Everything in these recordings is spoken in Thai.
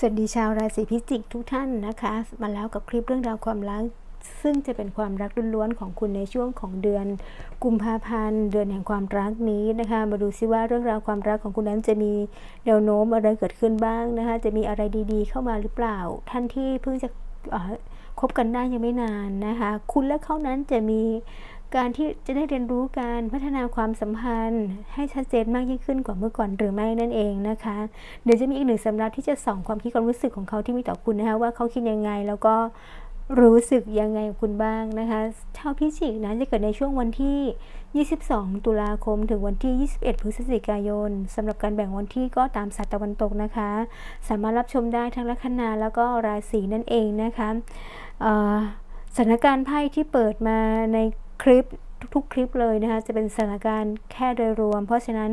สวัสดีชาวราศีพิจิกทุกท่านนะคะ มาแล้วกับคลิปเรื่องราวความรัก ซึ่งจะเป็นความรักล้วนๆของคุณในช่วงของเดือน กุมภาพันธ์ เดือนแห่งความรักนี้นะคะ มาดูซิว่าเรื่องราวความรักของคุณนั้นจะมีแนวโน้มอะไรเกิดขึ้นบ้างนะคะ จะมีอะไรดีๆ เข้ามาหรือเปล่า ท่านที่เพิ่งจะคบกันได้ยังไม่นานนะคะ คุณและเขานั้นจะมี การที่จะได้เรียนรู้การพัฒนาความสัมพันธ์ ให้ชัดเจนมากยิ่งขึ้นกว่าเมื่อก่อนหรือไม่นั่นเองนะคะ เดี๋ยวจะมีอีกหนึ่งสำรับที่จะส่องความคิดความรู้สึกของเขาที่มีต่อคุณนะคะว่าเขาคิดยังไงแล้วก็รู้สึกยังไงกับคุณบ้างนะคะชาวพิจิกนะจะเกิดในช่วงวันที่ 22 ตุลาคม ถึงวันที่ 21 พฤศจิกายนสำหรับการแบ่งวันที่ก็ตามศาสตร์ตะวันตกนะคะ สามารถรับชมได้ทั้งลัคนาแล้วก็ราศีนั่นเองนะคะสถานการณ์ไพ่ที่เปิดมาใน คลิปทุกๆคลิปเลยนะคะ จะเป็นสถานการณ์แค่โดยรวม เพราะฉะนั้น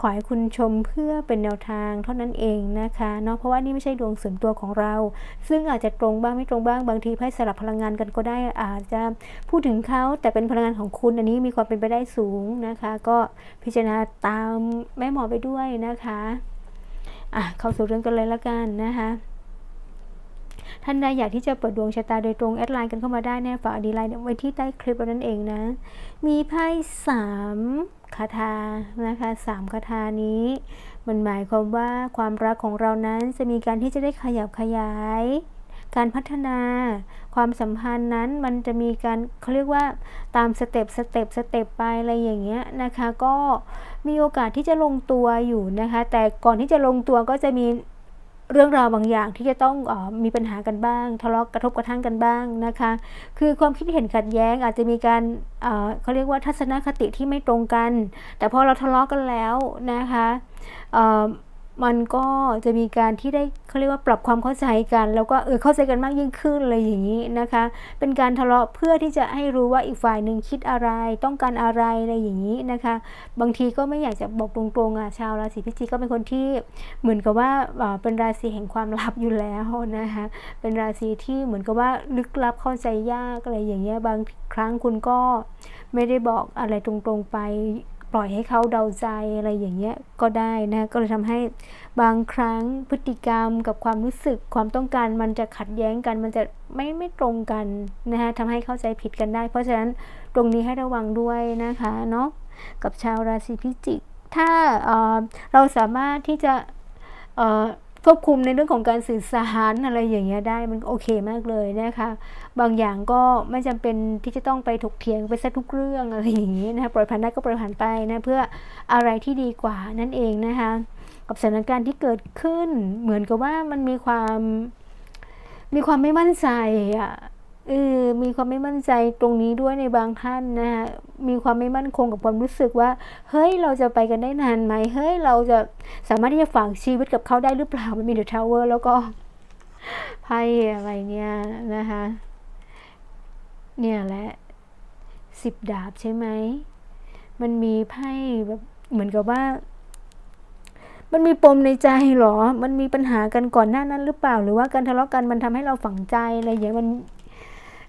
ขอให้คุณชมเพื่อเป็นแนวทางเท่านั้นเองนะคะเนาะเพราะว่านี่ไม่ใช่ดวงส่วนตัวของเรา ซึ่งอาจจะตรงบ้างไม่ตรงบ้างบางทีไพ่สลับพลังงานกันก็ได้อาจจะพูดถึงเขาแต่เป็นพลังงานของคุณอันนี้มีความเป็นไปได้สูงนะคะ ก็พิจารณาตามแม่หมอไปด้วยนะคะอะเข้าสู่เรื่องกันเลยละกันนะคะ ท่านใดอยากที่จะเปิดดวงชะตาโดยตรงแอดไลน์กันเข้ามาได้แน่ฝากดีไลน์ไว้ที่ใต้คลิปนั่นเองนะ มีไพ่สามคาถานะคะสามคาถานี้ มันหมายความว่าความรักของเรานั้นจะมีการที่จะได้ขยับขยาย การพัฒนาความสัมพันธ์นั้นมันจะมีการเขาเรียกว่าตามสเต็ปสเต็ปสเต็ปไปอะไรอย่างเงี้ยนะคะ ก็มีโอกาสที่จะลงตัวอยู่นะคะ แต่ก่อนที่จะลงตัวก็จะมี เรื่องราวบางอย่างที่จะต้องออมีปัญหากันบ้าง ทะเลาะกระทบกระทั่งกันบ้างนะคะ คือความคิดเห็นขัดแย้งอาจจะมีการเเขาเรียกว่าทัศนคติที่ไม่ตรงกัน แต่พอเราทะเลาะกันแล้วนะคะ มันก็จะมีการที่ได้เขาเรียกว่าปรับความเข้าใจกัน แล้วก็เออเข้าใจกันมากยิ่งขึ้นอะไรอย่างนี้นะคะ เป็นการทะเลาะเพื่อที่จะให้รู้ว่าอีกฝ่ายหนึ่งคิดอะไร ต้องการอะไรอะไรอย่างนี้นะคะ บางทีก็ไม่อยากจะบอกตรงๆอะชาวราศีพิจิกก็เป็นคนที่เหมือนกับว่าเป็นราศีแห่งความลับอยู่แล้วนะคะเป็นราศีที่เหมือนกับว่าลึกลับเข้าใจยากอะไรอย่างเงี้ยบางครั้งคุณก็ไม่ได้บอกอะไรตรงๆไป ปล่อยให้เขาเดาใจอะไรอย่างเงี้ยก็ได้นะก็เลยทำให้บางครั้งพฤติกรรมกับความรู้สึกความต้องการมันจะขัดแย้งกันมันจะไม่ไม่ตรงกันนะคะทำให้เข้าใจผิดกันได้ เพราะฉะนั้นตรงนี้ให้ระวังด้วยนะคะเนาะกับชาวราศีพิจิก ถ้าเเราสามารถที่จะ ควบคุมในเรื่องของการสื่อสารอะไรอย่างเงี้ยได้มันโอเคมากเลยนะคะบางอย่างก็ไม่จำเป็นที่จะต้องไปถกเถียงไปซะทุกเรื่องอะไรอย่างงี้นะคะปล่อยผ่านได้ก็ปล่อยผ่านไปนะเพื่ออะไรที่ดีกว่านั่นเองนะคะกับสถานการณ์ที่เกิดขึ้นเหมือนกับว่ามันมีความมีความไม่มั่นใจอะ เออมีความไม่มั่นใจตรงนี้ด้วยในบางท่านนะคะมีความไม่มั่นคงกับความรู้สึกว่า เฮ้ยเราจะไปกันได้นานไหมเฮ้ยเราจะสามารถที่จะฝากชีวิตกับเขาได้หรือเปล่ามันมีเดอะทาวเวอร์แล้วก็ไพ่อะไรเนี่ยนะคะเนี่ยแหละสิบดาบใช่ไหมมันมีไพ่แบบเหมือนกับว่า มันมีปมในใจเหรอ มันมีปัญหากันก่อนหน้านั้นหรือเปล่า หรือว่าการทะเลาะกันมันทำให้เราฝังใจอะไรอย่างมัน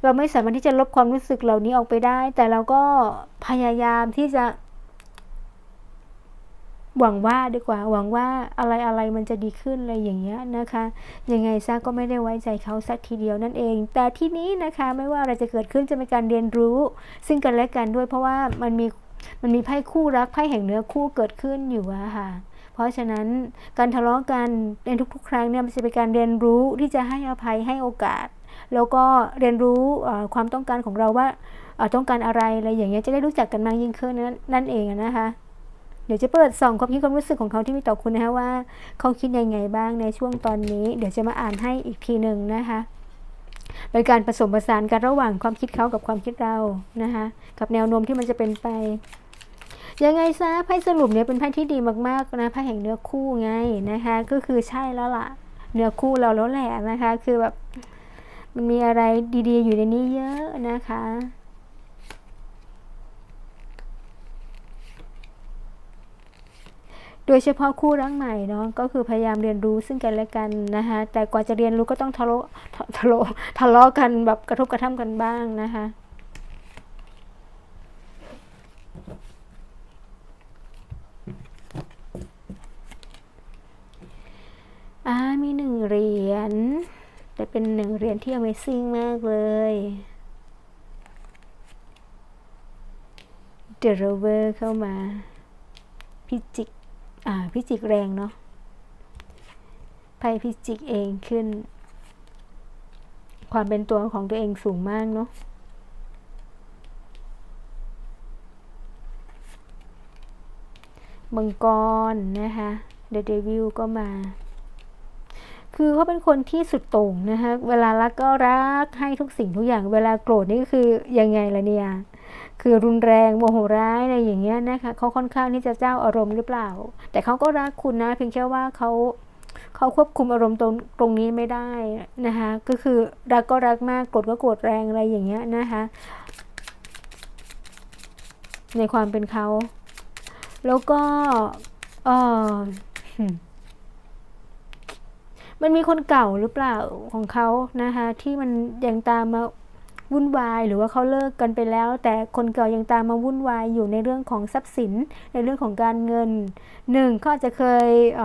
เราไม่สามารถที่จะลบความรู้สึกเหล่านี้ออกไปได้ แต่เราก็พยายามที่จะ หวังว่าดีกว่า หวังว่าอะไรอะไรมันจะดีขึ้นอะไรอย่างเงี้ยนะคะ ยังไงซะก็ไม่ได้ไว้ใจเขาสักทีเดียวนั่นเอง แต่ที่นี้นะคะไม่ว่าอะไรจะเกิดขึ้นจะเป็นการเรียนรู้ ซึ่งกันและกันด้วยเพราะว่ามันมีมันมีไพ่คู่รักไพ่แห่งเนื้อคู่เกิดขึ้นอยู่อะค่ะ เพราะฉะนั้นการทะเลาะกันในทุกๆ ครั้งเนี่ยมันจะเป็นการเรียนรู้ที่จะให้อภัยให้โอกาส แล้วก็เรียนรู้ความต้องการของเราว่าต้องการอะไรอะไรอย่างเงี้ยจะได้รู้จักกันมากยิ่งขึ้นนั่นเองนะคะเดี๋ยวจะเปิดส่องความคิดความรู้สึกของเขาที่มีต่อคุณนะคะว่าเขาคิดยังไงบ้างในช่วงตอนนี้ เดี๋ยวจะมาอ่านให้อีกทีหนึ่งนะคะเป็นการผสมผสานกันระหว่างความคิดเขากับความคิดเรานะคะกับแนวโน้มที่มันจะเป็นไป ยังไงซะไพ่สรุปเนี่ยเป็นไพ่ที่ดีมากๆนะไพ่แห่งเนื้อคู่ไงนะคะ ก็คือใช่แล้วล่ะเนื้อคู่เราแล้วแหละนะคะ คือแบบ มันมีอะไรดีๆ อยู่ในนี้เยอะนะคะ โดยเฉพาะคู่รักใหม่เนาะก็คือพยายามเรียนรู้ซึ่งกันและกันนะคะแต่กว่าจะเรียนรู้ก็ต้องทะเลาะทะเลาะทะเลาะกันแบบกระทบกระทั่งกันบ้างนะคะอ่ามีหนึ่งเหรียญ แต่เป็นหนึ่งเหรียญที่ Amazing มากเลยเดรเวอร์เข้ามา พิจิก อ่า พิจิกแรงเนาะไพ่พิจิกเองขึ้น ความเป็นตัวของตัวเองสูงมากเนาะมังกรนะคะเด e เดวิลก็มา คือเขาเป็นคนที่สุดโต่งนะคะเวลารักก็รักให้ทุกสิ่งทุกอย่าง เวลาโกรธนี่ก็คือยังไงล่ะเนี่ย คือรุนแรงโมโหร้ายอะไรอย่างเงี้ยนะคะเขาค่อนข้างที่จะเจ้าอารมณ์หรือเปล่า แต่เขาก็รักคุณนะ เพียงแค่ว่าเขาเขาควบคุมอารมณ์ตรงตรงนี้ไม่ได้นะคะก็คือรักก็รักมากโกรธก็โกรธแรงอะไรอย่างเงี้ยนะคะในความเป็นเขา แล้วก็เออ มันมีคนเก่าหรือเปล่าของเขานะคะ ที่มันยังตามมาวุ่นวายหรือว่าเขาเลิกกันไปแล้ว แต่คนเก่ายังตามมาวุ่นวายอยู่ในเรื่องของทรัพย์สิน ในเรื่องของการเงินหนึ่งเขาอาจจะเคยเ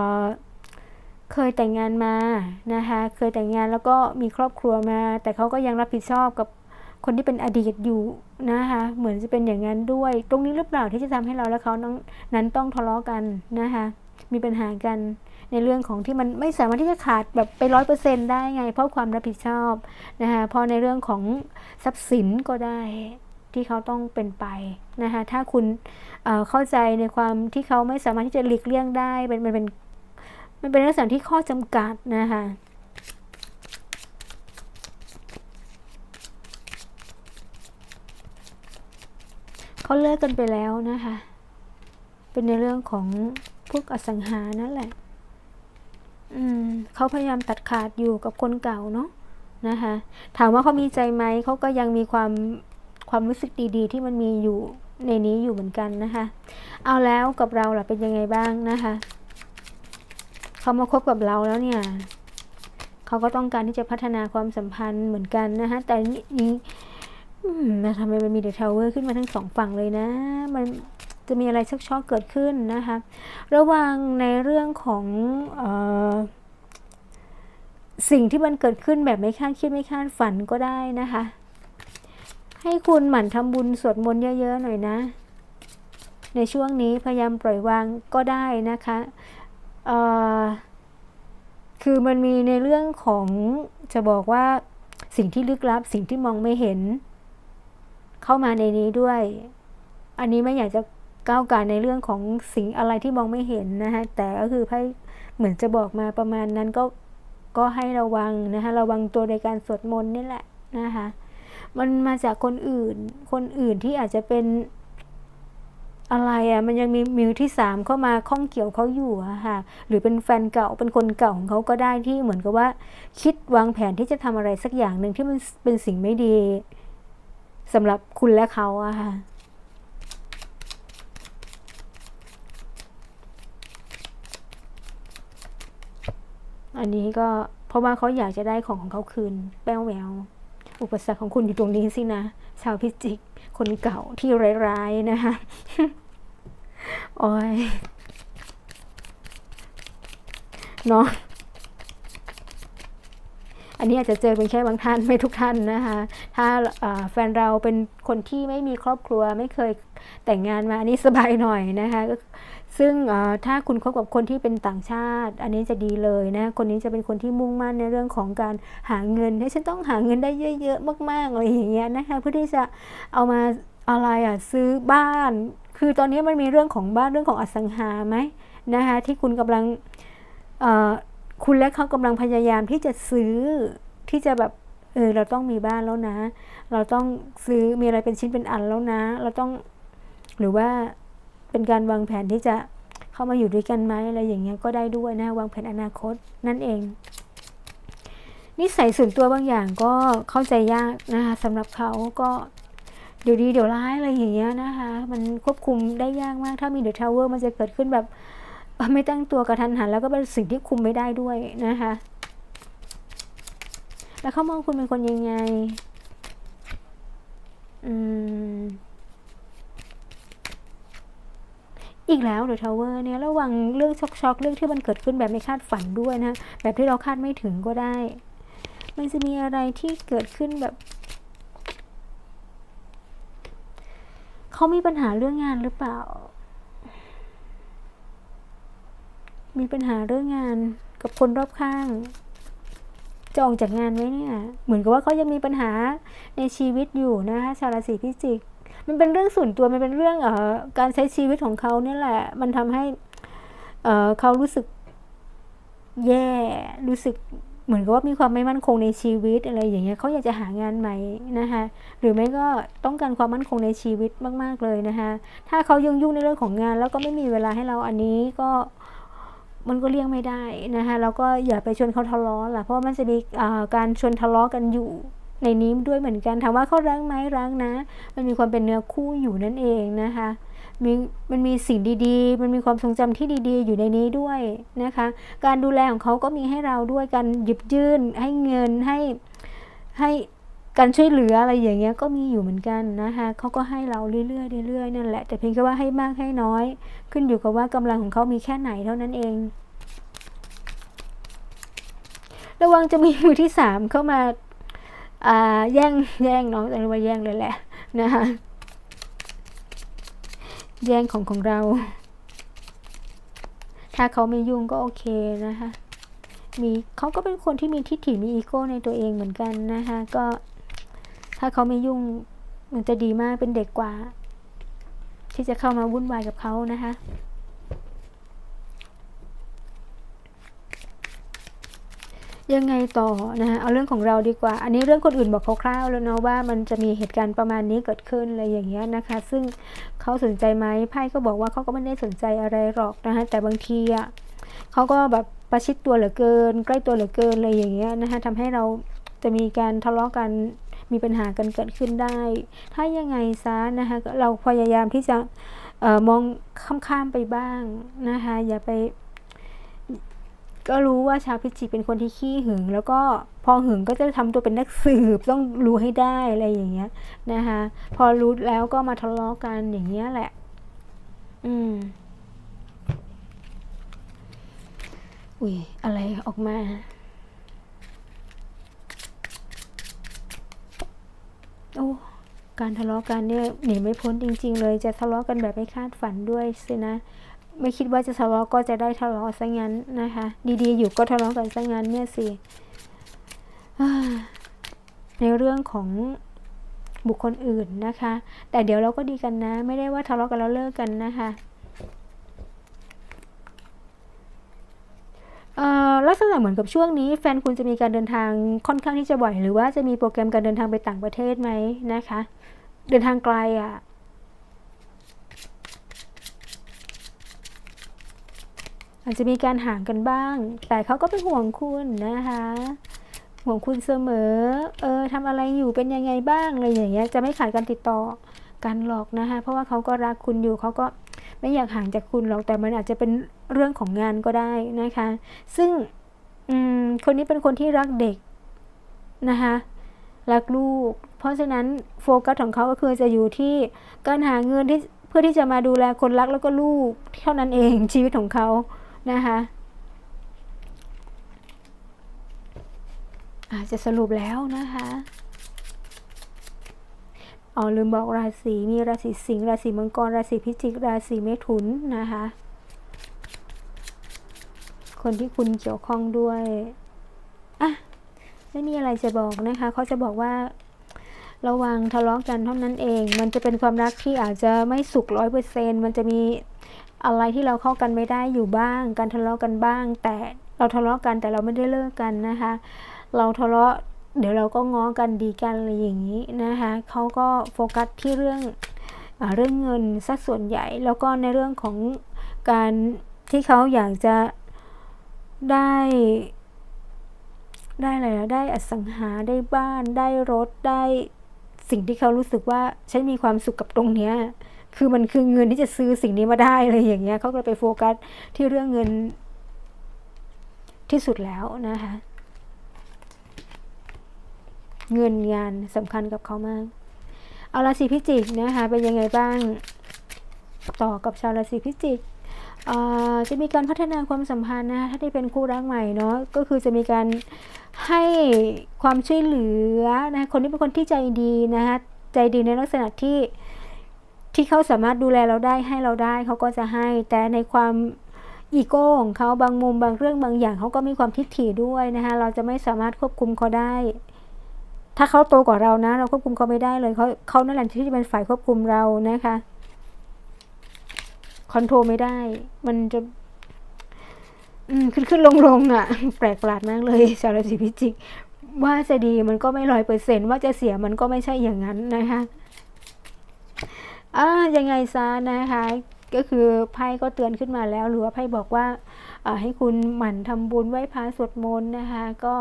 เคยแต่งงานมานะคะเคยแต่งงานแล้วก็มีครอบครัวมา แต่เขาก็ยังรับผิดชอบกับคนที่เป็นอดีตอยู่นะคะเหมือนจะเป็นอย่างนั้นด้วย ตรงนี้หรือเปล่าที่จะทำให้เราและเขานั้นต้องทะเลาะกันนะคะมีปัญหากัน ในเรื่องของที่มันไม่สามารถที่จะขาดแบบไปร้อยเปอร์เซ็นได้ไง เพราะความรับผิดชอบนะคะพอในเรื่องของทรัพย์สินก็ได้ที่เขาต้องเป็นไปนะคะถ้าคุณเเข้าใจในความที่เขาไม่สามารถที่จะหลีกเลี่ยงได้เป็นมันเป็นมันเป็นลักษณะที่ข้อจำกัดนะคะเขาเลิกกันไปแล้วนะคะ เป็นในเรื่องของพวกอสังหานั่นแหละ เขาพยายามตัดขาดอยู่กับคนเก่าเนาะนะคะ ถามว่าเขามีใจไหมเขาก็ยังมีความความรู้สึกดีๆ ที่มันมีอยู่ในนี้อยู่เหมือนกันนะคะ เอาแล้วกับเราล่ะเป็นยังไงบ้างนะคะเขามาคบกับเราแล้วเนี่ยเขาก็ต้องการที่จะพัฒนาความสัมพันธ์เหมือนกันนะคะแต่นี้นะทำไมมันมีเดทาวเวอร์ขึ้นมาทั้งสองฝั่งเลยนะ มัน จะมีอะไรชักช็อกเกิดขึ้นนะคะระวังในเรื่องของออสิ่งที่มันเกิดขึ้นแบบไม่คาดคิดไม่คาดฝันก็ได้นะคะ ให้คุณหมั่นทำบุญสวดมนต์เยอะ ๆ หน่อยนะ ในช่วงนี้พยายามปล่อยวางก็ได้นะคะคือมันมีในเรื่องของจะบอกว่าสิ่งที่ลึกลับ สิ่งที่มองไม่เห็น เข้ามาในนี้ด้วย อันนี้ไม่อยากจะ ก้าวไการในเรื่องของสิ่งอะไรที่มองไม่เห็นนะคะแต่ก็คือไพ่เหมือนจะบอกมาประมาณนั้นก็ก็ให้ระวังนะคะระวังตัวในการสวดมนต์นี่แหละนะคะมันมาจากคนอื่น คนอื่นที่อาจจะเป็นอะไรอะ่ะมันยังมีมิวที่สามเข้ามาข้องเกี่ยวเขาอยู่อะค่ะ หรือเป็นแฟนเก่าเป็นคนเก่าของเขาก็ได้ที่เหมือนกับว่า คิดวางแผนที่จะทำอะไรสักอย่างหนึ่งที่มันเป็นสิ่งไม่ดีสำหรับคุณและเขาอะค่ะ อันนี้ก็เพราะว่าเขาอยากจะได้ของของเขาคืน แป้วแววอุปสรรคของคุณอยู่ตรงนี้สินะ ชาวพิจิก คนเก่าที่ร้ายๆนะคะโอ้ยเนาะอันนี้อาจจะเจอเป็นแค่บางท่านไม่ทุกท่านนะคะ ถ้าแฟนเราเป็นคนที่ไม่มีครอบครัวไม่เคย แต่งงานมาอันนี้สบายหน่อยนะคะซึ่งถ้าคุณคบกับคนที่เป็นต่างชาติ อันนี้จะดีเลยนะคนนี้จะเป็นคนที่มุ่งมั่นในเรื่องของการหาเงินให้ฉันต้องหาเงินได้เยอะๆมากๆอะไรอย่างเงี้ยนะคะเพื่อที่จะเอามาอะไรอะซื้อบ้าน คือตอนนี้มันมีเรื่องของบ้านเรื่องของอสังหาไหมนะคะที่คุณกำลังคุณและเขากำลังพยายามที่จะซื้อที่จะแบบเออเราต้องมีบ้านแล้วนะ เราต้องซื้อมีอะไรเป็นชิ้นเป็นอันแล้วนะ เราต้อง หรือว่าเป็นการวางแผนที่จะเข้ามาอยู่ด้วยกันไหมอะไรอย่างเงี้ยก็ได้ด้วยนะวางแผนอนาคตนั่นเอง นิสัยส่วนตัวบางอย่างก็เข้าใจยากนะคะสำหรับเขาก็เดี๋ยวดีเดี๋ยวร้ายอะไรอย่างเงี้ยนะคะ มันควบคุมได้ยากมาก ถ้ามีเดอะทาวเวอร์มันจะเกิดขึ้นแบบไม่ตั้งตัวกระทันหัน แล้วก็เป็นสิ่งที่คุมไม่ได้ด้วยนะคะ แล้วเขามองคุณเป็นคนยังไง อืม อีกแล้วเดอะทาวเวอร์เนี่ยระวังเรื่องช็อกๆเรื่องที่มันเกิดขึ้นแบบไม่คาดฝันด้วยนะแบบที่เราคาดไม่ถึงก็ได้ มันจะมีอะไรที่เกิดขึ้นแบบเขามีปัญหาเรื่องงานหรือเปล่า มีปัญหาเรื่องงานกับคนรอบข้างจะออกจากงานไหมเนี่ย เหมือนกับว่าเขายังมีปัญหาในชีวิตอยู่นะคะชาวราศีพิจิก มันเป็นเรื่องส่วนตัวมันเป็นเรื่องเอ่อการใช้ชีวิตของเขาเนี่ยแหละ มันทำให้เอ่อเขารู้สึกแย่ รู้สึกเหมือนกับว่ามีความไม่มั่นคงในชีวิตอะไรอย่างเงี้ยเขาอยากจะหางานใหม่นะคะหรือไม่ก็ต้องการความมั่นคงในชีวิตมาก ๆเลยนะคะถ้าเขายุ่งยุ่งในเรื่องของงาน แล้วก็ไม่มีเวลาให้เราอันนี้ก็มันก็เลี่ยงไม่ได้นะคะแล้วก็อย่าไปชวนเขาทะเลาะล่ะเพราะมันจะมีการชวนทะเลาะกันอยู่ ในนี้ด้วยเหมือนกันถามว่าเขารักไหมรักนะ มันมีความเป็นเนื้อคู่อยู่นั่นเองนะคะมีมันมีสิ่งดีๆ มันมีความทรงจำที่ดีๆ อยู่ในนี้ด้วยนะคะ การดูแลของเขาก็มีให้เราด้วยการหยิบยื่นให้เงินให้ให้การช่วยเหลืออะไรอย่างเงี้ยก็มีอยู่เหมือนกันนะคะเขาก็ให้เราเรื่อยๆเรื่อยๆนั่นแหละแต่เพียงแค่ว่าให้มากให้น้อย ขึ้นอยู่กับว่ากำลังของเขามีแค่ไหนเท่านั้นเอง ระวังจะมีมือที่สามเข้ามา แย่งแย่งเน้องแต่ว่าแย่งเลยแหละนะคะแย่งของของเรา ถ้าเขาไม่ยุ่งก็โอเคนะคะมีเขาก็เป็นคนที่มีทิฏฐิมีอีโก้ในตัวเองเหมือนกันนะคะก็ถ้าเขาไม่ยุ่งมันจะดีมากเป็นเด็กกว่า ที่จะเข้ามาวุ่นวายกับเขานะคะ ยังไงต่อนะคะเอาเรื่องของเราดีกว่า อันนี้เรื่องคนอื่นบอกคร่าวๆแล้วเนาะว่ามันจะมีเหตุการณ์ประมาณนี้เกิดขึ้นอะไรอย่างเงี้ยนะคะ ซึ่งเขาสนใจไหมไพ่ก็บอกว่าเขาก็ไม่ได้สนใจอะไรหรอกนะคะแต่บางทีอะเขาก็แบบประชิดตัวเหลือเกิน ใกล้ตัวเหลือเกินอะไรอย่างเงี้ยนะคะทำให้เราจะมีการทะเลาะกันมีปัญหากันเกิดขึ้นได้ ถ้ายังไงซะนะคะเราพยายามที่จะมองข้ามๆไปบ้างนะคะอย่าไป ก็รู้ว่าชาวพิจิกเป็นคนที่ขี้หึง แล้วก็พอหึงก็จะทำตัวเป็นนักสืบต้องรู้ให้ได้อะไรอย่างเงี้ยนะคะพอรู้แล้วก็มาทะเลาะกันอย่างเงี้ยแหละ อืมอุ้ยอะไรออกมาโอ้การทะเลาะกันเนี่ยหนีไม่พ้นจริง ๆ เลย จะทะเลาะกันแบบไม่คาดฝันด้วยสินะ ไม่คิดว่าจะทะเลาะก็จะได้ทะเลาะซะงั้นนะคะ ดีๆ อยู่ก็ทะเลาะกันซะงั้นเนี่ยสิในเรื่องของบุคคลอื่นนะคะ แต่เดี๋ยวเราก็ดีกันนะ ไม่ได้ว่าทะเลาะกันแล้วเลิกกันนะคะเอ่อลักษณะเหมือนกับช่วงนี้ แฟนคุณจะมีการเดินทางค่อนข้างที่จะบ่อย หรือว่าจะมีโปรแกรมการเดินทางไปต่างประเทศไหมนะคะ เดินทางไกลอะ่ะ อาจจะมีการห่างกันบ้าง แต่เขาก็เป็นห่วงคุณนะคะห่วงคุณเสมอ เออทำอะไรอยู่เป็นยังไงบ้างอะไรอย่างเงี้ย จะไม่ขาดการติดต่อกันหรอกนะคะ เพราะว่าเขาก็รักคุณอยู่ เขาก็ไม่อยากห่างจากคุณหรอก แต่มันอาจจะเป็นเรื่องของงานก็ได้นะคะ ซึ่งคนนี้เป็นคนที่รักเด็กนะคะ รักลูก เพราะฉะนั้นโฟกัสของเขาก็คือจะอยู่ที่การหาเงินที่เพื่อที่จะมาดูแลคนรักแล้วก็ลูกเท่านั้นเองชีวิตของเขา นะคะอาจจะสรุปแล้วนะคะอ๋อลืมบอกราศีมีราศีสิงห์ราศีมังกรราศีพิจิกราศีเมถุนนะคะ คนที่คุณเกี่ยวข้องด้วยอะไม่มีอะไรจะบอกนะคะเขาจะบอกว่าระวังทะเลาะกันเท่านั้นเอง มันจะเป็นความรักที่อาจจะไม่สุขร้อยเปอร์เซนมันจะมี อะไรที่เราเข้ากันไม่ได้อยู่บ้าง การทะเลาะกันบ้าง แต่เราทะเลาะกันแต่เราไม่ได้เลิกกันนะคะ เราทะเลาะเดี๋ยวเราก็ง้อกันดีกันอะไรอย่างนี้นะคะเขาก็โฟกัสที่เรื่องอเรื่องเงินสักส่วนใหญ่ แล้วก็ในเรื่องของการที่เขาอยากจะได้ ได้อะไรนะได้อสังหาได้บ้านได้รถได้สิ่งที่เขารู้สึกว่าฉันมีความสุขกับตรงเนี้ย คือมันคือเงินที่จะซื้อสิ่งนี้มาได้อะไรอย่างเงี้ยเขาก็เลยไปโฟกัสที่เรื่องเงินที่สุดแล้วนะคะ เงินงานสำคัญกับเขามาก เอาราศีพิจิกนะคะเป็นยังไงบ้างต่อกับชาวราศีพิจิกจะมีการพัฒนาความสัมพันธ์นะคะถ้าที่เป็นคู่รักใหม่เนาะก็คือจะมีการให้ความช่วยเหลือนะคนที่เป็นคนที่ใจดีนะคะใจดีในลักษณะที่ ที่เขาสามารถดูแลเราได้ให้เราได้เขาก็จะให้ แต่ในความอีโก้ของเขาบางมุมบางเรื่องบางอย่างเขาก็มีความทิฐิด้วยนะคะเราจะไม่สามารถควบคุมเขาได้ ถ้าเขาโตกว่าเรานะ เราควบคุมเขาไม่ได้เลยเขาเขานั่นแหละที่จะเป็นฝ่ายควบคุมเรานะคะคอนโทรลไม่ได้ มันจะขึ้นขึ้นลงลงอะ แปลกประหลาดมากเลยชาวราศีพิจิก ว่าจะดีมันก็ไม่ร้อยเปอร์เซนต์ว่าจะเสียมันก็ไม่ใช่อย่างนั้นนะคะ อ่ายังไงซะนะคะ ก็คือไพ่ก็เตือนขึ้นมาแล้ว หรือว่าไพ่บอกว่าให้คุณหมั่นทำบุญไหว้พระสวดมนต์นะคะ ก็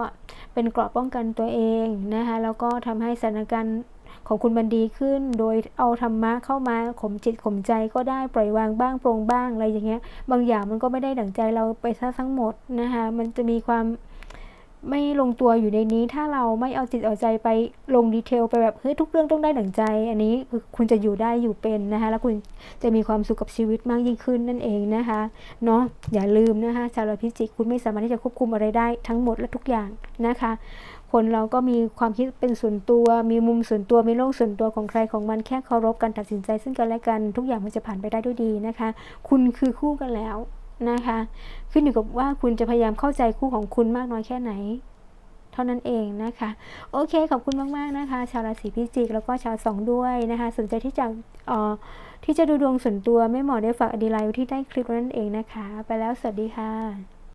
เป็นเกราะป้องกันตัวเองนะคะ แล้วก็ทำให้สถานการณ์ของคุณมันดีขึ้น โดยเอาธรรมะเข้ามาข่มจิตข่มใจก็ได้ปล่อยวางบ้างโปรงบ้างอะไรอย่างเงี้ย บางอย่างมันก็ไม่ได้ดั่งใจเราไปซะทั้งหมดนะคะ มันจะมีความ ไม่ลงตัวอยู่ในนี้ ถ้าเราไม่เอาจิตเอาใจไปลงดีเทลไปแบบเฮ้ยทุกเรื่องต้องได้ดั่งใจ อันนี้คือคุณจะอยู่ได้อยู่เป็นนะคะ แล้วคุณจะมีความสุขกับชีวิตมากยิ่งขึ้นนั่นเองนะคะเนาะอย่าลืมนะคะชาวราพิจิกคุณไม่สามารถที่จะควบคุมอะไรได้ทั้งหมดและทุกอย่างนะคะ คนเราก็มีความคิดเป็นส่วนตัว มีมุมส่วนตัวมีโลกส่วนตัวของใครของมันแค่เคารพกันตัดสินใจซึ่งกันและกันทุกอย่างมันจะผ่านไปได้ด้วยดีนะคะ คุณคือคู่กันแล้ว นะคะ ขึ้นอยู่กับว่าคุณจะพยายามเข้าใจคู่ของคุณมากน้อยแค่ไหน เท่านั้นเองนะคะ โอเค ขอบคุณมาก ๆ นะคะ ชาวราศีพิจิก แล้วก็ชาวสองด้วยนะคะ สนใจที่จะเอ่อที่จะดูดวงส่วนตัวไม่หมอได้ฝากอดีไลน์ที่ใต้คลิปนั่นเองนะคะ ไปแล้วสวัสดีค่ะ